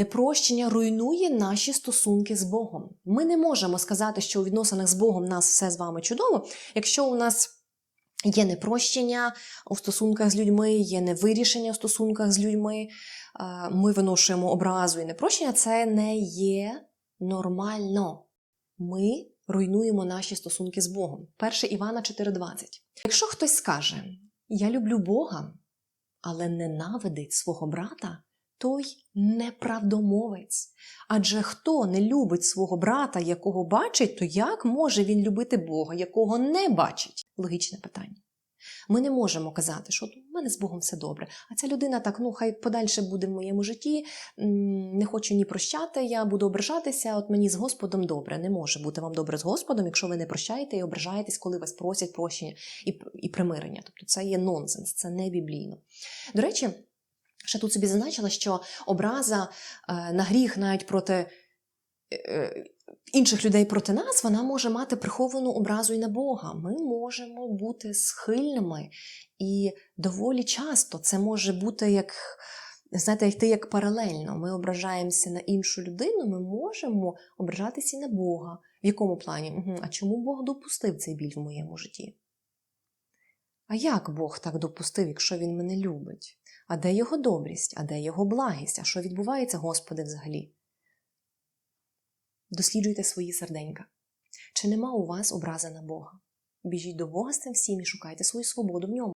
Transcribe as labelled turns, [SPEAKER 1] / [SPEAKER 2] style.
[SPEAKER 1] Непрощення руйнує наші стосунки з Богом. Ми не можемо сказати, що у відносинах з Богом нас все з вами чудово, якщо у нас є непрощення у стосунках з людьми, є невирішення у стосунках з людьми, ми виношуємо образу і непрощення, це не є нормально. Ми руйнуємо наші стосунки з Богом. 1 Івана 4:20. Якщо хтось скаже: Я люблю Бога, але ненавидить свого брата, той неправдомовець. Адже хто не любить свого брата, якого бачить, то як може він любити Бога, якого не бачить? Логічне питання. Ми не можемо казати, що у мене з Богом все добре. А ця людина так, ну хай подальше буде в моєму житті, не хочу ні прощати, я буду ображатися, от мені з Господом добре. Не може бути вам добре з Господом, якщо ви не прощаєте і ображаєтесь, коли вас просять прощення і, і примирення. Тобто це є нонсенс, це не біблійно. До речі, ще тут собі зазначила, що образа е, на гріх навіть проти. е, Інших людей проти нас вона може мати приховану образу і на Бога. Ми можемо бути схильними, і доволі часто це може бути як, знаєте, йти як паралельно. Ми ображаємося на іншу людину, ми можемо ображатися і на Бога. В якому плані? Мгм, А чому Бог допустив цей біль в моєму житті? А як Бог так допустив, якщо Він мене любить? А де його добрість, а де його благість? А що відбувається, Господи, взагалі? Досліджуйте свої серденька. Чи нема у вас образи на Бога? Біжіть до Бога з цим всім і шукайте свою свободу в ньому.